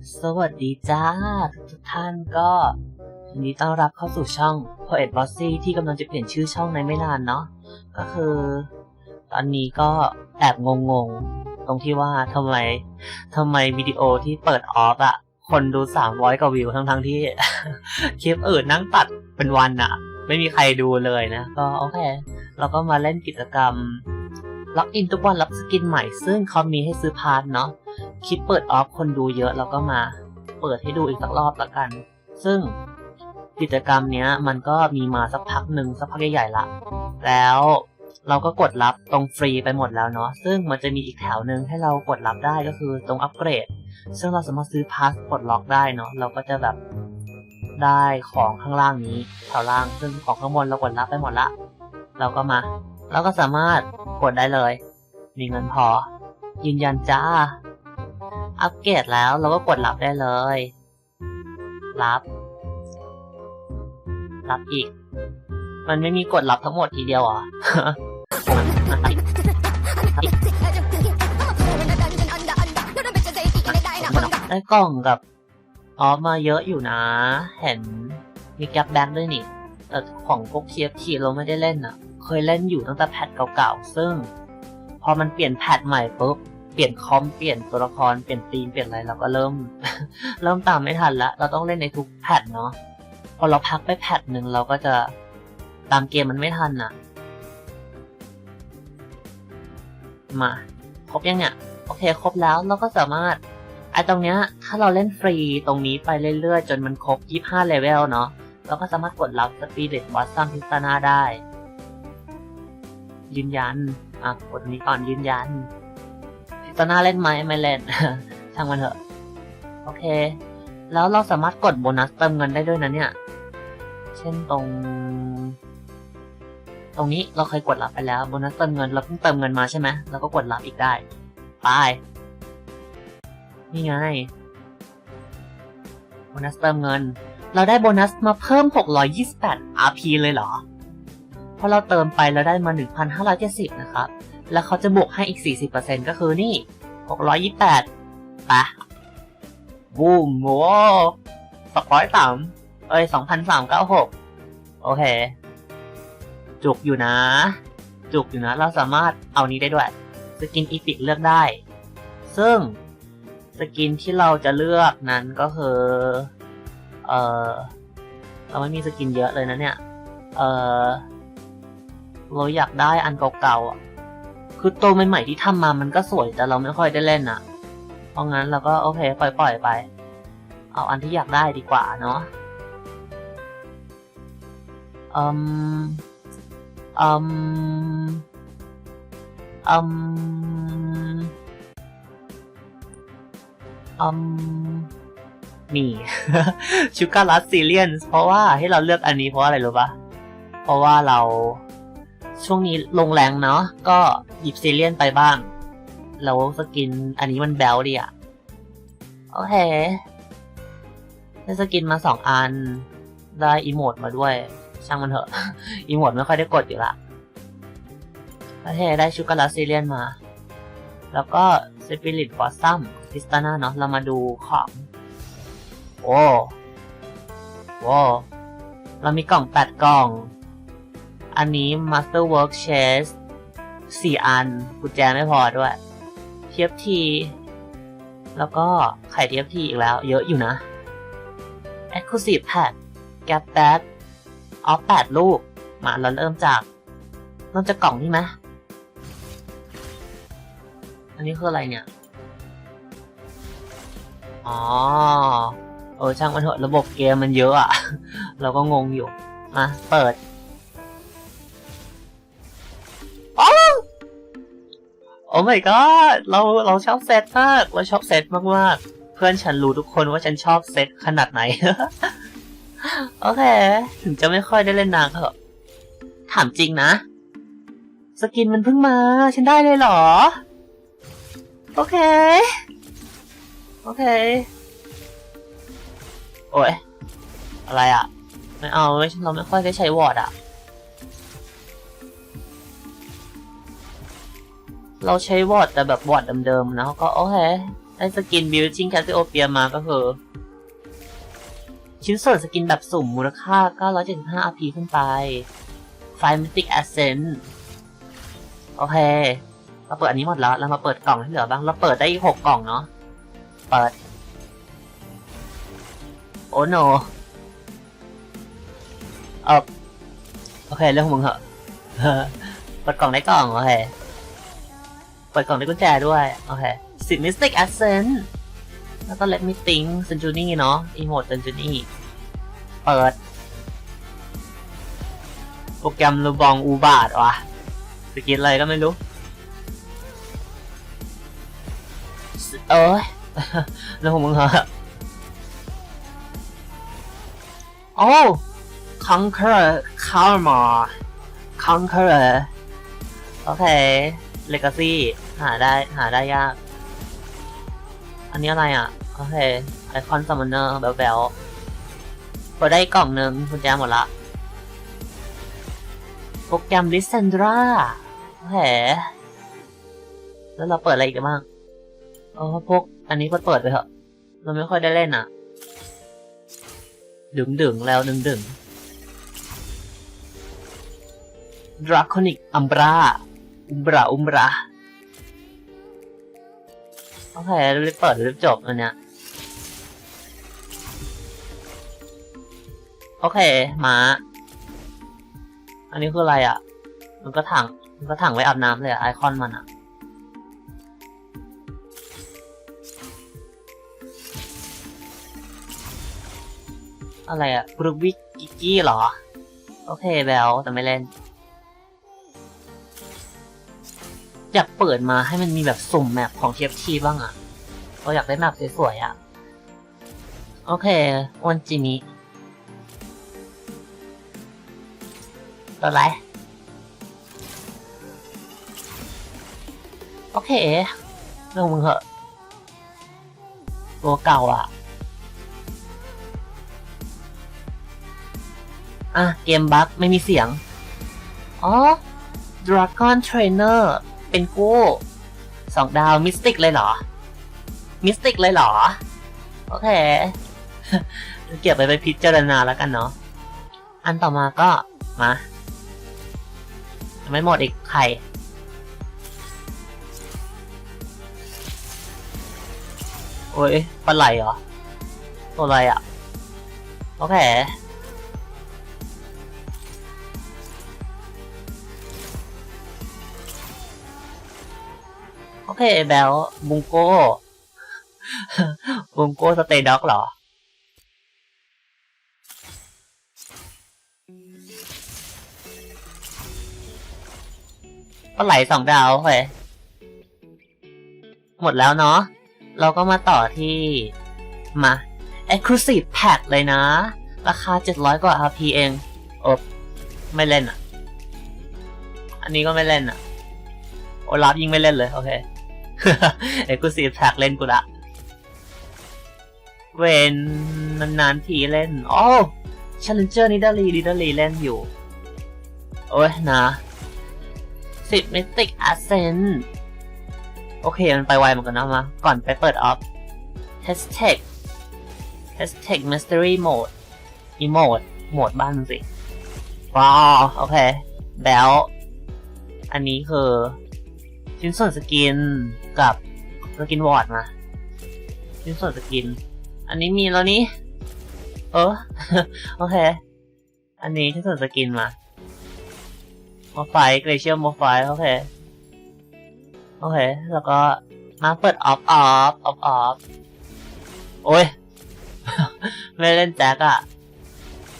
สวัสดีจ้า ทุกท่านก็ยินดีต้อนรับเข้าสู่ช่อง Poet Bossy ที่กำลังจะเปลี่ยนชื่อช่องในไม่นานเนาะก็คือ ตอนนี้ก็แอบงงๆ ตรงที่ว่าทำไมทำไมวิดีโอที่เปิดออฟอะคนดู300กว่าวิวทั้งๆที่ คลิปอื่นนั่งตัดเป็นวันอะไม่มีใครดูเลยนะ ก็โอเค เราก็มาเล่นกิจกรรมล็อกอินทุกวันรับสกินใหม่ ซึ่งเขามีให้ซื้อพาร์ทเนาะ คลิปเปิดออฟคนดูเยอะเราก็มาเปิดให้ดูอีกสักรอบละกัน ซึ่งกิจกรรมเนี้ยมันก็มีมาสักพักหนึ่งสักพักใหญ่ๆละ แล้วเราก็กดรับตรงฟรีไปหมดแล้วเนาะ ซึ่งมันจะมีอีกแถวหนึ่งให้เรากดรับได้ก็คือตรงอัปเกรด ซึ่งเราสามารถซื้อพาสปลดล็อกได้เนาะ เราก็จะแบบได้ของข้างล่างนี้แถวล่าง ซึ่งของข้างบนเรากดรับไปหมดละ เราก็มา เราก็สามารถกดได้เลย มีเงินพอ ยืนยันจ้า อัปเกรดแล้วเราก็กดรับได้เลย รับ รับอีก มันไม่มีกดรับทั้งหมดทีเดียวเหรอได้กล่องกับออฟมาเยอะอยู่นะ เห็นมีแก๊ปแบ็กด้วยนี่ แต่ของพวก TFT เราไม่ได้เล่นอะ เคยเล่นอยู่ตั้งแต่แพทเก่าๆ ซึ่ง พอมันเปลี่ยนแพทใหม่ปุ๊บ ลี่ยนคอมเปลี่ยนตัวละครเปลี่ยนธีมเปลี่ยนอะไรเราก็เริ่ม เริ่มตามไม่ทันละเราต้องเล่นในทุกแพทเนาะพอเราพักไปแพทหนึ่งเราก็จะตามเกมมันไม่ทันอะ มาครบยังเนี่ยโอเคครบแล้วเราก็สามารถไอตรงเนี้ยถ้าเราเล่นฟรีตรงนี้ไปเรื่อยๆ จนมันครบ 25 เลเวลเนาะเราก็สามารถกดรับสปีดเดตบอสซัมพิสตานาได้ ยืนยัน อะ กดตรงนี้ก่อนยืนยัน พิสตานาเล่นไหมไม่เล่นช่างมันเถอะ โอเค แล้วเราสามารถกดโบนัสเติมเงินได้ด้วยนะเนี่ย เช่นตรง ตรงนี้เราเคยกดรับไปแล้วโบนัสเติมเงินเราเพิ่งเติมเงินมาใช่ไหมเราก็กดรับอีกได้ไปนี่ไงโบนัสเติมเงิน เราได้โบนัสมาเพิ่ม 628 RP เลยเหรอเพราะเราเติมไปเราได้มา 1,570 นะครับ แล้วเขาจะบวกให้อีก 40%ก็คือนี่ 628ปะบูมโว้สองร้อยสามเอ้ย2,396โอเค จุกอยู่นะ จุกอยู่นะ เราสามารถเอานี้ได้ด้วย สกินอีพิกเลือกได้ ซึ่งสกินที่เราจะเลือกนั้นก็คือ เออเราไม่มีสกินเยอะเลยนะเนี่ย เออเราอยากได้อันเก่าๆอะ คือตัวใหม่ๆที่ทำมามันก็สวยแต่เราไม่ค่อยได้เล่นอะเพราะงั้นเราก็โอเคปล่อยๆไป เอาอันที่อยากได้ดีกว่าเนาะอืมอืมอืมอืมนี่ชูการ์ลัสซีเลียนเพราะว่าให้เราเลือกอันนี้เพราะอะไรรู้ปะเพราะว่าเรา ช่วงนี้ลงแรงเนาะก็หยิบซีเลียนไปบ้าง แล้วสกินอันนี้มันแบลดีอะโอเคได้สกินมาสองอัน ได้อีโมดมาด้วย ช่างมันเถอะ อีโมดไม่ค่อยได้กดอยู่ละโอเคได้ชูกาลัสซีเลียนมา แล้วก็สปิริตบอสซัมพิสตานาเนาะเรามาดูของโอ้โว้เรามีกล่องแปดกล่อง อันนี้ Masterwork Chest สี่อัน กุญแจไม่พอด้วย TFT แล้วก็ไข่ TFT อีกแล้ว เยอะอยู่นะ Exclusive Pack Gap Bag ออฟแปดลูก มาเราเริ่มจากเริ่มจากกล่องนี่ไหมอันนี้คืออะไรเนี่ย อ๋อ เออช่างมันเถอะระบบเกมมันเยอะอะ เราก็งงอยู่ มา เปิด my god เราเราชอบเซตมากเราชอบเซตมากๆเพื่อนฉันรู้ทุกคนว่าฉันชอบเซตขนาดไหน โอเค ถึงจะไม่ค่อยได้เล่นนานก็เถอะถามจริงนะ สกินมันเพิ่งมา ฉันได้เลยเหรอ โอเค โอเค โอ้ยอะไรอะไม่เอาไม่เราไม่ค่อยได้ใช้วอร์ดอะ เราใช้วอร์ดแต่แบบวอร์ดเดิมๆนะก็โอเคได้สกินบิวชิงแคสซิโอเปียมาก็คือ ชิ้นส่วนสกินแบบสุ่มมูลค่า 975 RP ขึ้นไปไฟมิติกแอสเซนต์โอเค เราเปิดอันนี้หมดแล้ว เรามาเปิดกล่องที่เหลือบ้าง เราเปิดได้อีกหกกล่องเนาะ เปิด โอ้โนเออโอเค เรื่องของมึงเหอะเปิดกล่องได้กล่อง โอเค เปิดกล่องด้กุญแจด้วย โอเคสิมิสติกแอสเซนแล้วก็ let me think เซนจูนี่เนาะอีโมดเซนจูนี่เปิด โปรแกรมลูบองอูบาดวะสกินอะไรก็ไม่รู้ เอ้ยแล้วของมึงเหรอโอ้ Conquer Karma Conquer โอเค Legacy หาได้หาได้ยาก อันนี้อะไรอะ โอเค Icon Summoner แบลแบลเปิดได้กล่องหนึ่งคุณแจหมดละ โปรแกรม Lissandra โอเคแล้วเราเปิดอะไรอีกบ้างเออพวกอันนี้ก็เปิดไปเถอะ เราไม่ค่อยได้เล่นอะ ดึงดึงแล้วดึงดึงดราคอนิกอัมบรา อุมบราอุมบราโอเครีบเปิดรีบจบอันเนี้ยโอเคมาอันนี้คืออะไรอะ มันก็ถัง มันก็ถังไว้อาบน้ำเลยอะไอคอนมันอะ อะไรอะบรูวิกกิกกี้เหรอ โอเคแบลแต่ไม่เล่น อยากเปิดมาให้มันมีแบบสุ่มแมปของ TFT บ้างอะเราอยากได้แมปสวยๆอะโอเควันจิมิตัวอะไรโอเคเรื่องมึงเหอะตัวเก่าอะ อะ เกมบั๊กไม่มีเสียง อ๋อ Dragon Trainer เป็นกู้สองดาวมิสติกเลยเหรอ มิสติกเลยเหรอ โอเค เก็บไปไปพิจารณาแล้วกันเนาะ อันต่อมาก็ มา ไม่หมดอีกไข่โอ้ยปลาไหลเหรอ ตัวอะไรอะ โอเค โอเคแบลบุงโก้บุงโก้สเตย์ด็อกเหรอ ก็ไหลสองดาวโอเคหมดแล้วเนาะ เราก็มาต่อที่ มา Exclusive Pack เลยนะ ราคา 700 กว่า RP เองโอบไม่เล่นอะ อันนี้ก็ไม่เล่นอะ โอลาฟยิงไม่เล่นเลย โอเค Exclusive Pack เล่นกูละเวนนานๆทีเล่นโอ้ Challenger นิดาลีนิดาลีเล่นอยู่ โอ้ยนะสิบ Mystic Ascent โอเค มันไปไวเหมือนกันนะมาก่อนไปเปิดออฟ Hashtag Hashtag Mystery Mode Emote โหมดบ้านสิว้าวโอเคแบลอันนี้คือ ชิ้นส่วนสกินกับสกินวอร์ดมา ชิ้นส่วนสกิน อันนี้มีแล้วนี่เออโอเค อันนี้ชิ้นส่วนสกินมาโมไฟเกรเชียลโมไฟโอเค โอเค แล้วก็มาเปิดออฟออฟออฟออฟโอ้ย ไม่เล่นแจ็คอะ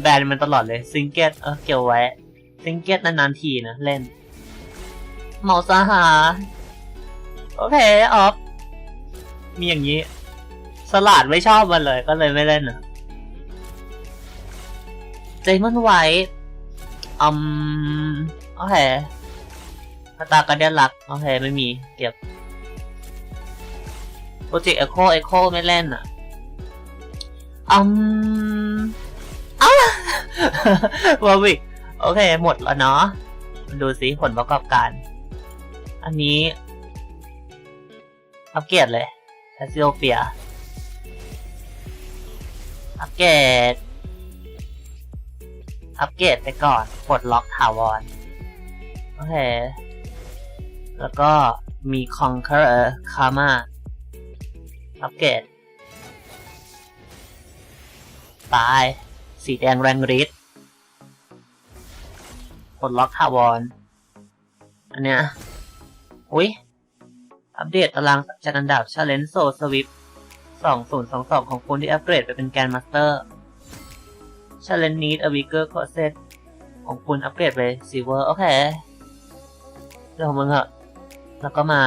แบนมันตลอดเลย ซิงเกิลเออเกี่ยวไว้ ซิงเกิลนานๆทีนะ เล่น เมาสาหา โอเคออฟมีอย่างนี้ สลัดไม่ชอบมันเลยก็เลยไม่เล่นอะเจมอนไวท์อืมโอเคสตาร์การเดียนลัก โอเค ไม่มี เก็บโปรเจกต์เอโคเอโคไม่เล่นอะอืมอ้าววอวิกโอเค หมดแล้วเนาะมาดูสิผลประกอบการ อันนี้ อัปเกรดเลยแคสซิโอเปีย อัปเกรด อัปเกรดไปก่อนปลดล็อกถาวร โอเค แล้วก็มี Conquer Karma อัปเกรดตาย สีแดงแรงฤทธิ์ปลดล็อกถาวร อันเนี้ย อุ้ยอัปเดตตารางจัดอันดับ Challenge Soul Swift 2022 ของคุณที่อัปเกรดไปเป็นแกนมาสเตอร์ Challenge Need a Weaker Corset ของคุณอัปเกรดไป Silver โอเคเรื่องของมึงเหอะแล้วก็มา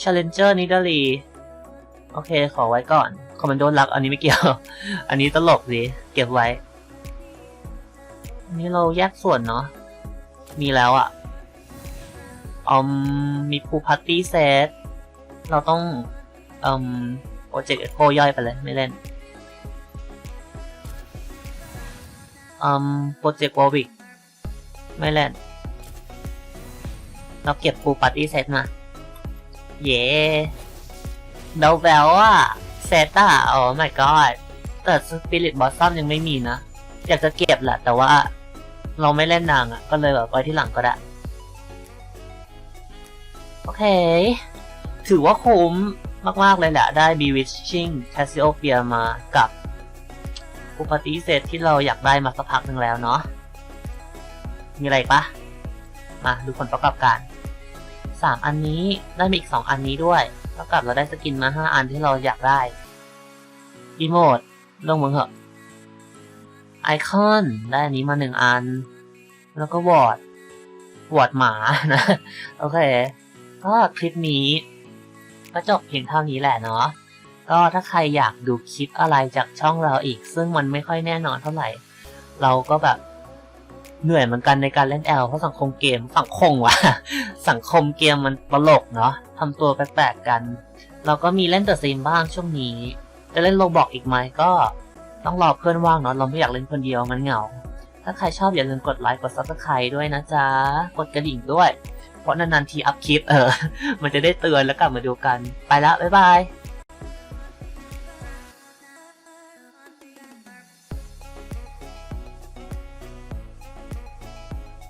Challenger n i d a l y โอเค ขอไว้ก่อน คอมมานโดรัก อันนี้ไม่เกี่ยว อันนี้ตลกดีเก็บไว้ อันนี้เราแยกส่วนเนาะ มีแล้วอะ อืมมีพูพาร์ตี้เซตเราต้องอืมโปรเจกต์เอ็กโคย่อยไปเลยไม่เล่นอืมโปรเจกต์วอลวิกไม่เล่น เราเก็บฟูปาร์ตี้เซตมา เย้เดาแววอะเซตอะโอ้ my god แต่สปิริตบอสซัมยังไม่มีนะ อยากจะเก็บแหละแต่ว่าเราไม่เล่นนางอะก็เลยแบบไว้ที่หลังก็ได้ โอเค ถือว่าคุ้มมาก ๆ เลยแหละ ได้ Bewitching Cassiopeia มากับ อุปติเศษที่เราอยากได้มาสักพักหนึ่งแล้วเนาะ มีอะไรปะมาดูผลประกอบการสามอันนี้ได้มาอีกสองอันนี้ด้วยเท่ากับเราได้สกินมาห้าอันที่เราอยากได้อีโมดเรื่องมึงเหอะไอคอนได้อันนี้มาหนึ่งอัน แล้วก็วอร์ดวอร์ดหมานะ โอเค ก็คลิปนี้ก็จบเพียงเท่านี้แหละเนาะก็ถ้าใครอยากดูคลิปอะไรจากช่องเราอีก ซึ่งมันไม่ค่อยแน่นอนเท่าไหร่ เราก็แบบเหนื่อยเหมือนกันในการเล่นแอลเพราะสังคมเกมสังคมวะสังคมเกมมันตลกเนาะทำตัวแปลกๆกัน เราก็มีเล่นแต่ซีมบ้างช่วงนี้ จะเล่นโลบอกอีกไหมก็ต้องรอเพื่อนว่างเนาะเราไม่อยากเล่นคนเดียวมันเหงา ถ้าใครชอบอย่าลืมกดไลค์กด subscribe ด้วยนะจ๊ะ กดกระดิ่งด้วย ราะนานๆทีอัพคลิปเออ มันจะได้เตือนแล้วกลับมาดูกัน ไปละบ๊ายบาย